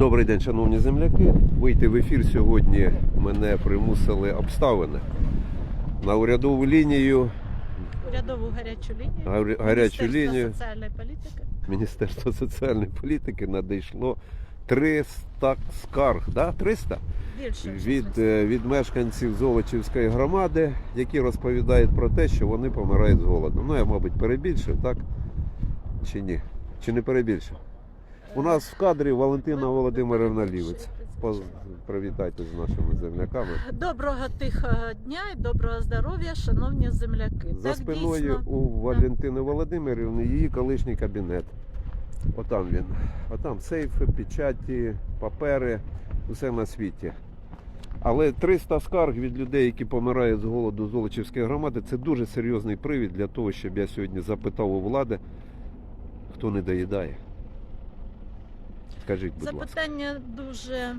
Добрий день, шановні земляки. Вийти в ефір сьогодні мене примусили обставини. На урядову лінію, Урядову гарячу лінію. гарячу Міністерство лінію соціальної політики. Міністерства соціальної політики надійшло 300 скарг. Да? 300? Більше Від, е, від мешканців Золочівської громади, які розповідають про те, що вони помирають з голоду. Ну, я, мабуть, перебільшив, так? Чи ні? Чи не перебільшив? У нас в кадрі Валентина Володимирівна Лівець. Привітайте з нашими земляками. Доброго тихого дня і доброго здоров'я, шановні земляки. За так спиною дійсно, у Валентини Володимирівни її колишній кабінет. Отам він. Отам сейфи, печаті, папери, усе на світі. Але 300 скарг від людей, які помирають з голоду Золочівської громади, це дуже серйозний привід для того, щоб я сьогодні запитав у влади, хто не доїдає. Скажіть, будь ласка. запитання дуже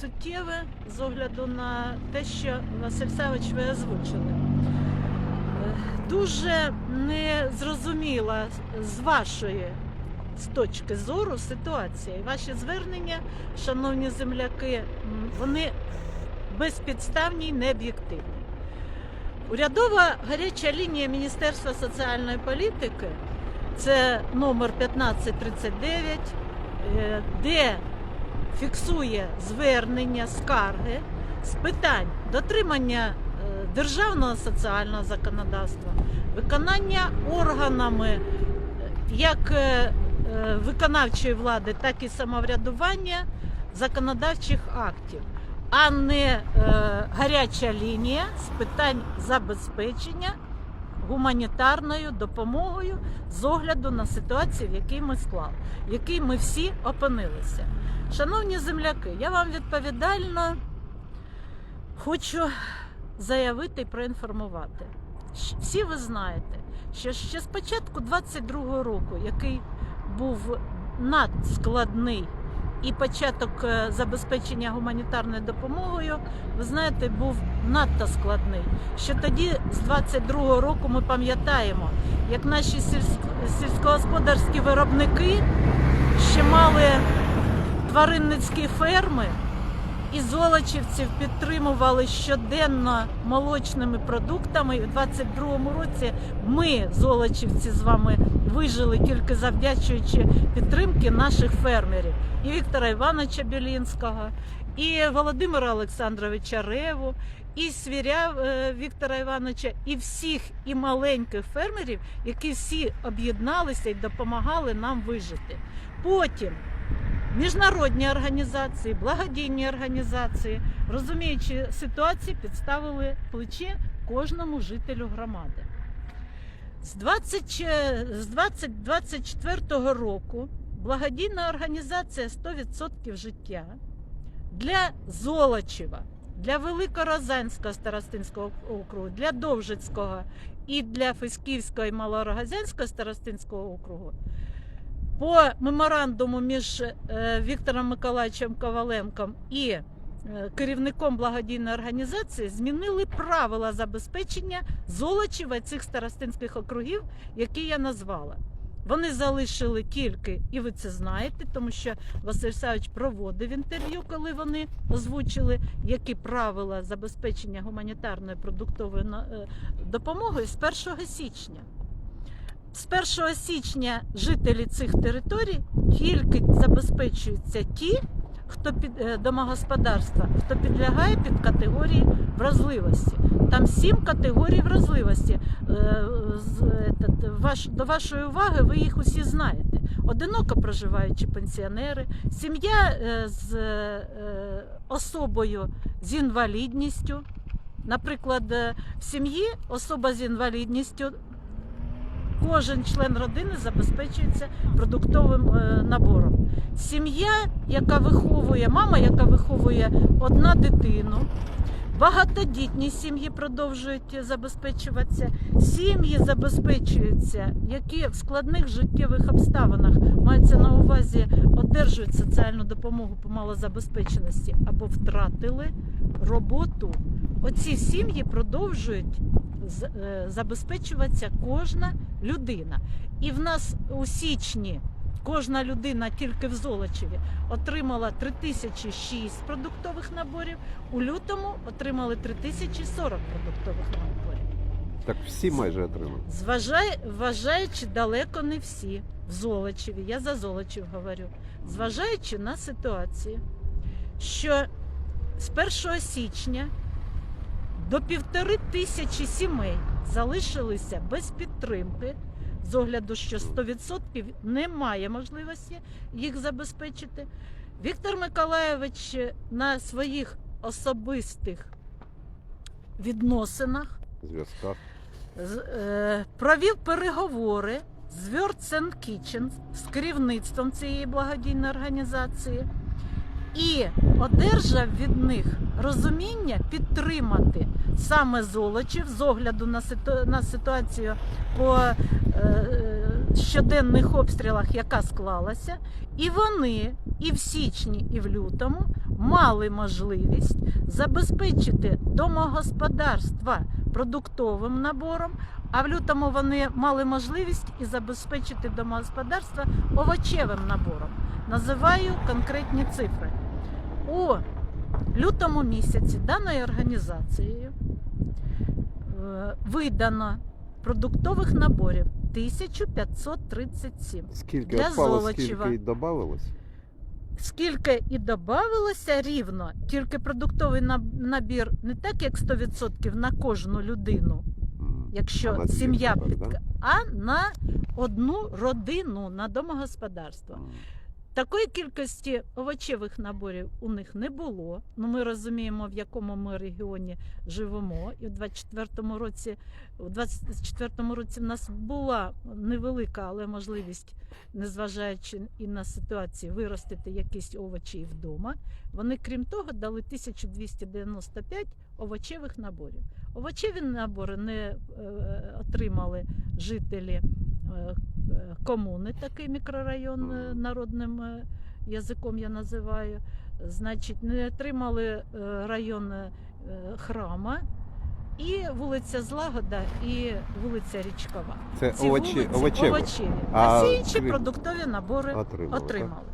суттєве з огляду на те, що Василь Савич ви озвучили. Е, Дуже незрозуміла з вашої з точки зору ситуація. І ваші звернення, шановні земляки, вони безпідставні і необ'єктивні. Урядова гаряча лінія Міністерства соціальної політики це номер 1539, е, де фіксує звернення, скарги з питань дотримання е, державного соціального законодавства, виконання органами е, як е, е, виконавчої влади, так і самоврядування законодавчих актів, а не е, гаряча лінія з питань забезпечення гуманітарною допомогою з огляду на ситуацію, в якій ми склали, в якій ми всі опинилися. Шановні земляки, я вам відповідально хочу заявити і проінформувати. Всі ви знаєте, що ще з початку 22-го року, який був надскладний, і початок е, забезпечення гуманітарною допомогою, ви знаєте, був надто складний. Що тоді, з 22-го року, ми пам'ятаємо, як наші сільськ- сільськогосподарські виробники ще мали тваринницькі ферми, і золочівців підтримували щоденно молочними продуктами. В 22-му році ми, золочівці, з вами вижили тільки завдячуючи підтримки наших фермерів і Віктора Івановича Білінського, і Володимира Олександровича Реву, і Свіря е, Віктора Івановича, і всіх і маленьких фермерів, які всі об'єдналися і допомагали нам вижити. Потім міжнародні організації, благодійні організації, розуміючи ситуацію, підставили плече кожному жителю громади. З 20, че- з 2024 року благодійна організація 100% життя для Золочева, для Великорозанського старостинського округу, для Довжицького і для Фесківського і Малорогазянського старостинського округу по меморандуму між е, Віктором Миколаївичем Коваленком і е, керівником благодійної організації змінили правила забезпечення золочіва цих старостинських округів, які я назвала. Вони залишили тільки, і ви це знаєте, тому що Василь Савич проводив інтерв'ю, коли вони озвучили, які правила забезпечення гуманітарної продуктової е, допомоги з 1 січня. З 1 січня жителі цих територій тільки забезпечуються ті, хто під е, домогосподарства, хто підлягає під категорії вразливості. Там сім категорій вразливості. Е, до вашої уваги, ви їх усі знаєте. Одиноко проживаючі пенсіонери, сім'я е, з особою з інвалідністю. Наприклад, в сім'ї особа з інвалідністю кожен член родини забезпечується продуктовим е, набором. Сім'я, яка виховує, мама, яка виховує одна дитину. Багатодітні сім'ї продовжують забезпечуватися. Сім'ї забезпечуються, які в складних життєвих обставинах мається на увазі, одержують соціальну допомогу по малозабезпеченості або втратили роботу. Оці сім'ї продовжують забезпечуватися кожна людина. І в нас у січні кожна людина тільки в Золочеві отримала 3006 продуктових наборів. У лютому отримали 3040 продуктових наборів. Так всі майже отримали. Зважай, вважаючи далеко не всі в Золочеві, я за Золочів говорю, зважаючи на ситуацію, що з 1 січня до півтори тисячі сімей залишилися без підтримки, з огляду, що 100% немає можливості їх забезпечити. Віктор Миколаєвич на своїх особистих відносинах Зв'язках. е, провів переговори з and Kitchen, з керівництвом цієї благодійної організації і одержав від них розуміння підтримати саме Золочів з огляду на, ситу- на ситуацію по е, щоденних обстрілах, яка склалася, і вони і в січні, і в лютому мали можливість забезпечити домогосподарства продуктовим набором, а в лютому вони мали можливість і забезпечити домогосподарства овочевим набором. Називаю конкретні цифри. У лютому місяці даною організацією е, видано продуктових наборів 1537. Скільки Для відпало, Золочева. скільки й додавалось? Скільки і додавалося рівно, тільки продуктовий набір не так, як 100% на кожну людину, якщо сім'я так, під... да? а на одну родину, на домогосподарство. Такої кількості овочевих наборів у них не було. Ну ми розуміємо, в якому ми регіоні живемо. І в 24-му році, у 24-му році в нас була невелика, але можливість, незважаючи і на ситуацію, виростити якісь овочі вдома. Вони, крім того, дали 1295 овочевих наборів. Овочеві набори не е, отримали жителі комуни, такий мікрорайон е, народним е, язиком я називаю. Значить, не отримали е, район е, храма. І вулиця Злагода, і вулиця Річкова. Це Ці овочі, вулиці овочеві. овочеві. А, А всі інші продуктові набори Отримали. отримали.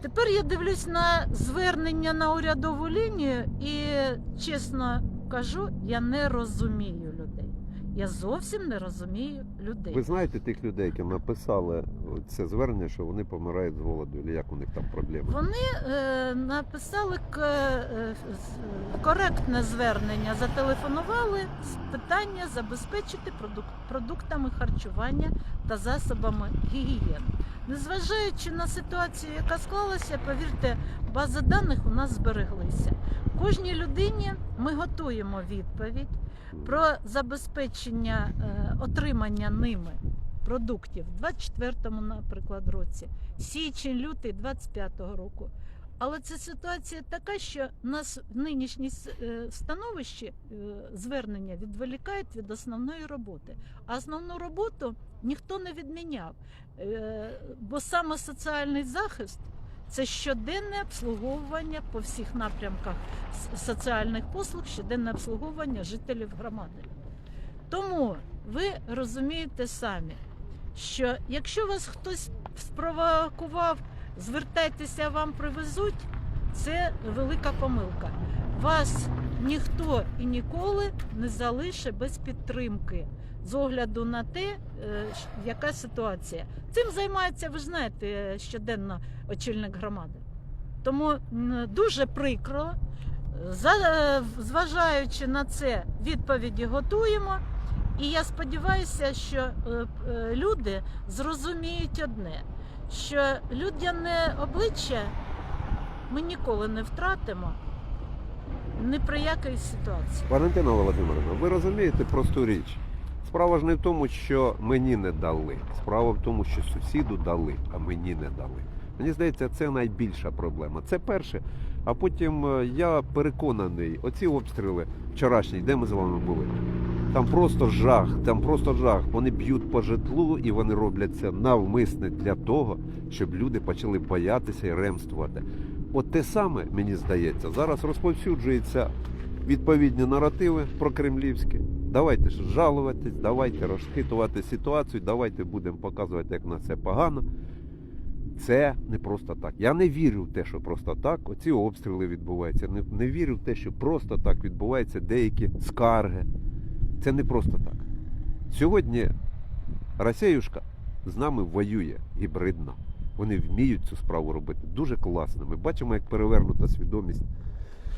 Тепер я дивлюсь на звернення на урядову лінію і чесно кажу, я не розумію. Я зовсім не розумію людей. Ви знаєте тих людей, які написали це звернення, що вони помирають з голоду, чи як у них там проблеми? Вони е, написали к, е, коректне звернення, зателефонували з питання забезпечити продук, продуктами харчування та засобами гігієни. Незважаючи на ситуацію, яка склалася, повірте, бази даних у нас збереглися. Кожній людині ми готуємо відповідь про забезпечення е, отримання ними продуктів в 24-му, наприклад, році, січень, лютий 25-го року. Але ця ситуація така, що нас в нинішній е, становищі е, звернення відволікають від основної роботи. А основну роботу ніхто не відміняв. Бо саме соціальний захист це щоденне обслуговування по всіх напрямках соціальних послуг, щоденне обслуговування жителів громади. Тому ви розумієте самі, що якщо вас хтось спровокував, звертайтеся, вам привезуть, це велика помилка. Вас ніхто і ніколи не залишить без підтримки з огляду на те, е, яка ситуація. Цим займається, ви знаєте, щоденно очільник громади. Тому дуже прикро, зважаючи на це, відповіді готуємо. І я сподіваюся, що е, е, люди зрозуміють одне, що людяне обличчя ми ніколи не втратимо ні при якій ситуації. Валентина Володимирівна, ви розумієте просту річ. Справа ж не в тому, що мені не дали. Справа в тому, що сусіду дали, а мені не дали. Мені здається, це найбільша проблема. Це перше. А потім е, я переконаний, оці обстріли вчорашні, де ми з вами були? Там просто жах, там просто жах. Вони б'ють по житлу і вони роблять це навмисне для того, щоб люди почали боятися і ремствувати. От те саме, мені здається, зараз розповсюджуються відповідні наративи про кремлівські. Давайте ж жалуватись, давайте розхитувати ситуацію, давайте будемо показувати, як на це погано. Це не просто так. Я не вірю в те, що просто так. Оці обстріли відбуваються. Не, не вірю в те, що просто так відбуваються деякі скарги. Це не просто так. Сьогодні Росіюшка з нами воює гібридно. Вони вміють цю справу робити. Дуже класно. Ми бачимо, як перевернута свідомість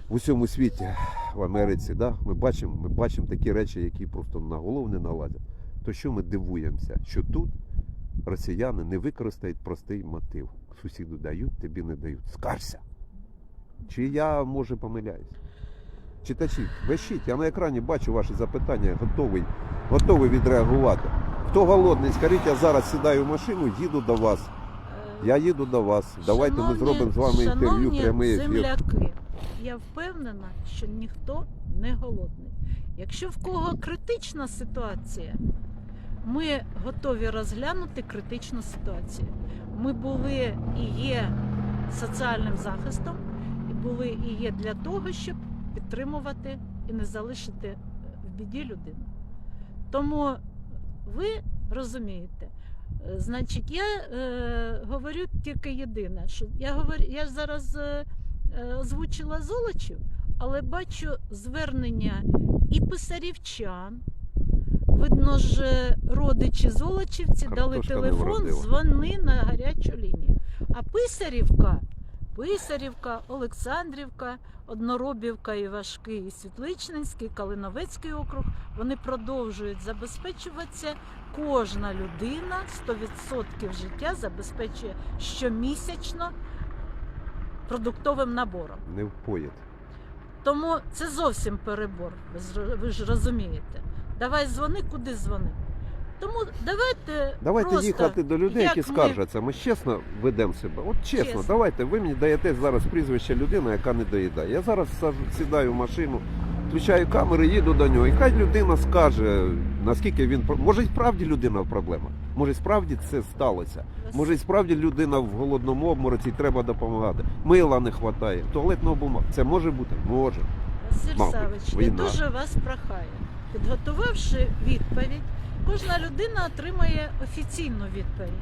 в усьому світі, в Америці. Да? Ми, бачимо, ми бачимо такі речі, які просто на голову не налазять. То що ми дивуємося, що тут росіяни не використають простий мотив. Сусіду дають, тобі не дають. Скарся. Чи я може помиляюсь? Читачі, вещіть, я на екрані бачу ваші запитання, готовий, готовий відреагувати. Хто голодний, скажіть, я зараз сідаю в машину, їду до вас. Я їду до вас. Давайте ми зробимо з вами інтерв'ю, прямий ефір. земляки, я впевнена, що ніхто не голодний. Якщо в кого критична ситуація, ми готові розглянути критичну ситуацію. Ми були і є соціальним захистом, і були і є для того, щоб підтримувати і не залишити е, в біді людину. Тому ви розумієте, Е, Значить, я е, говорю тільки єдине, що я говорю, я зараз е, озвучила золочів, але бачу звернення і писарівчан. Видно ж, е, родичі золочівці дали Картошка телефон, дзвони на гарячу лінію. А писарівка, Писарівка, Олександрівка, Одноробівка, Івашки, і Світличненський, Калиновецький округ, вони продовжують забезпечуватися кожна людина 100% життя забезпечує щомісячно продуктовим набором. Не впоїть. Тому це зовсім перебор, ви, ж розумієте. Давай дзвони, куди дзвони. Тому давайте. Давайте просто, їхати до людей, які ми- скаржаться. Ми чесно ведемо себе. От чесно, Чесно. давайте ви мені даєте зараз прізвище людини, яка не доїдає. Я зараз сідаю в машину, включаю камери, їду до нього. І хай людина скаже, наскільки він може і справді людина в проблемах. Може, справді це сталося. Може, справді людина в голодному обмороці і треба допомагати. Мила не вистачає, туалетного бумаги. Це може бути? Може. Василь Савич, я дуже вас прохаю. Підготувавши відповідь, кожна людина отримає офіційну відповідь.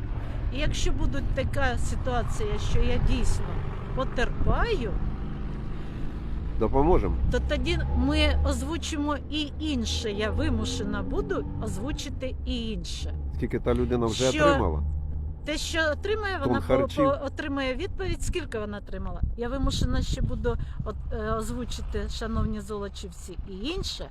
І якщо буде така ситуація, що я дійсно потерпаю, Допоможемо. то тоді ми озвучимо і інше. Я вимушена буду озвучити і інше. Скільки та людина вже Що? отримала? Те, що отримає, вона по, по- отримає відповідь, скільки вона отримала. Я вимушена ще буду от, е, озвучити, шановні золочівці, і інше.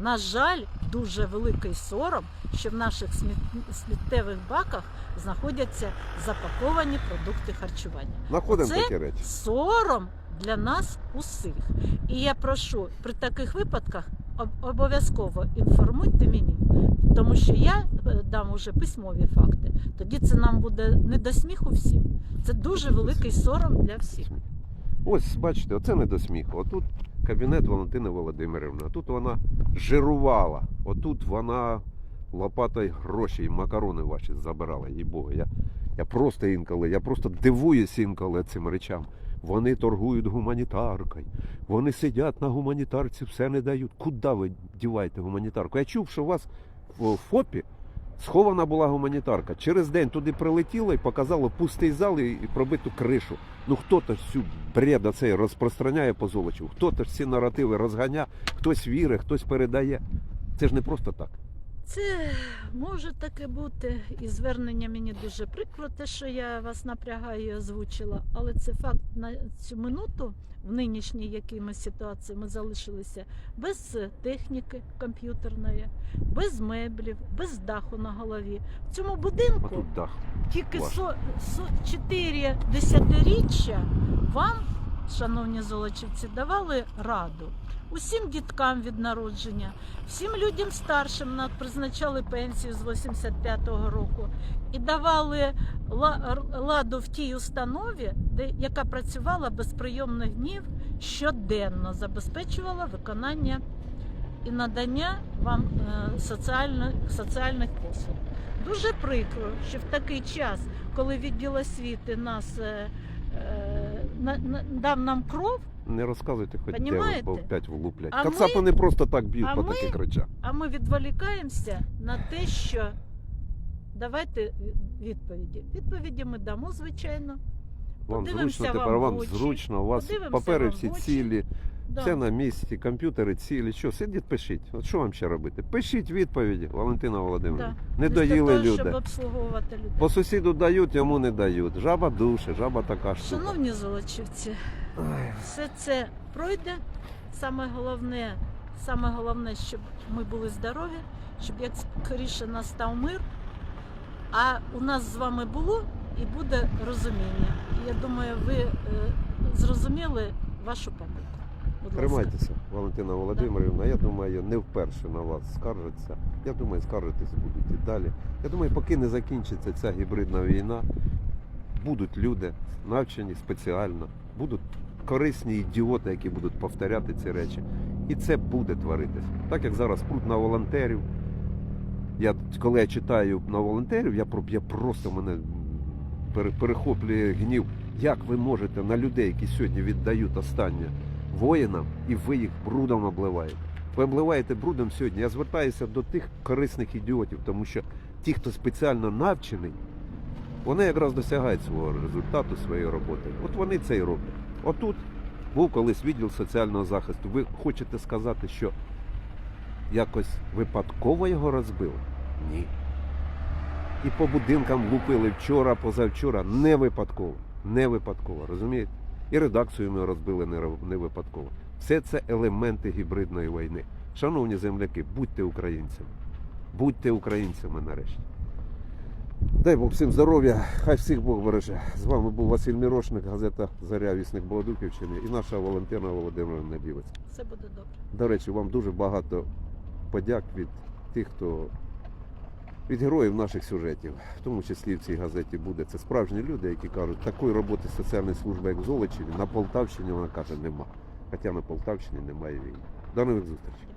На жаль, дуже великий сором, що в наших сміт- сміттєвих баках знаходяться запаковані продукти харчування. Знаходимо Це такі речі. Сором для нас усіх. І я прошу при таких випадках обов'язково інформуйте мені, тому що я е, дам уже письмові факти. Тоді це нам буде не до сміху всім. Це дуже великий сором для всіх. Ось, бачите, оце не до сміху. Отут кабінет Валентини Володимирівни. Тут вона жирувала. Отут вона лопатою гроші і макарони ваші забирала, їй Богу. Я, я просто інколи, я просто дивуюсь інколи цим речам. Вони торгують гуманітаркою. Вони сидять на гуманітарці, все не дають. Куди ви діваєте гуманітарку? Я чув, що у вас в ФОПі схована була гуманітарка. Через день туди прилетіло і показало пустий зал і пробиту кришу. Ну хто-то ж цю бреда цей розпространяє по золочу, хто-то ж ці наративи розганяє, хтось вірить, хтось передає. Це ж не просто так. Це може таке бути, і звернення мені дуже прикро, те, що я вас напрягаю і озвучила, але це факт на цю минуту, в нинішній якій ми ситуації, ми залишилися без техніки комп'ютерної, без меблів, без даху на голові. В цьому А будинку тут дах. тільки со, со, 4 десятиріччя вам, шановні золочівці, давали раду. Усім діткам від народження, всім людям старшим призначали пенсію з 85-го року і давали ла- ладу в тій установі, де, яка працювала без прийомних днів щоденно, забезпечувала виконання і надання вам е, соціальних, соціальних послуг. Дуже прикро, що в такий час, коли відділ освіти нас е, е, дав нам кров, Не розказуйте хоч де ви, Понімаєте? бо п'ять влуплять. А Кацапи не просто так б'ють а по ми- таких речах. а ми відволікаємося на те, що давайте відповіді. Відповіді ми дамо, звичайно. Вам Подивимося зручно вам тепер, в вам очі. зручно, у вас Подивимося папери вам всі в очі. цілі, Да. все на місці, комп'ютери цілі. Що, сидіть, пишіть. От що вам ще робити? Пишіть відповіді, Валентина Володимирівна. Не Для доїли того, люди. щоб обслуговувати людей. По сусіду дають, йому не дають. Жаба душе, жаба така штука. Шановні золочівці, все це пройде. Саме головне, саме головне, щоб ми були здорові, щоб як скоріше настав мир. А у нас з вами було і буде розуміння. І я думаю, ви е, зрозуміли вашу помилку. Тримайтеся, Валентина Володимирівна. Я думаю, не вперше на вас скаржаться. Я думаю, скаржитись будуть і далі. Я думаю, поки не закінчиться ця гібридна війна, будуть люди навчені спеціально, будуть корисні ідіоти, які будуть повторяти ці речі. І це буде творитися. Так як зараз пруд на волонтерів. Я, коли я читаю на волонтерів, я, я просто мене перехоплює гнів. Як ви можете на людей, які сьогодні віддають останнє воїнам, і ви їх брудом обливаєте? Ви обливаєте брудом сьогодні. Я звертаюся до тих корисних ідіотів, тому що ті, хто спеціально навчений, вони якраз досягають свого результату своєї роботи. От вони це і роблять. Отут був колись відділ соціального захисту. Ви хочете сказати, що якось випадково його розбили? Ні. І по будинкам лупили вчора, позавчора. Не випадково. Не випадково, розумієте? І редакцію ми розбили не, випадково. Все це елементи гібридної війни. Шановні земляки, будьте українцями. Будьте українцями нарешті. Дай Бог всім здоров'я, хай всіх Бог береже. З вами був Василь Мірошник, газета Заря Вісник Богодухівщини і наша Валентина Володимирівна Бівець. Все буде добре. До речі, вам дуже багато подяк від тих, хто героїв наших сюжетів, в тому числі в цій газеті буде. Це справжні люди, які кажуть, такої роботи соціальної служби, як в Золочеві, на Полтавщині вона каже, нема. Хоча на Полтавщині немає війни. До нових зустрічей.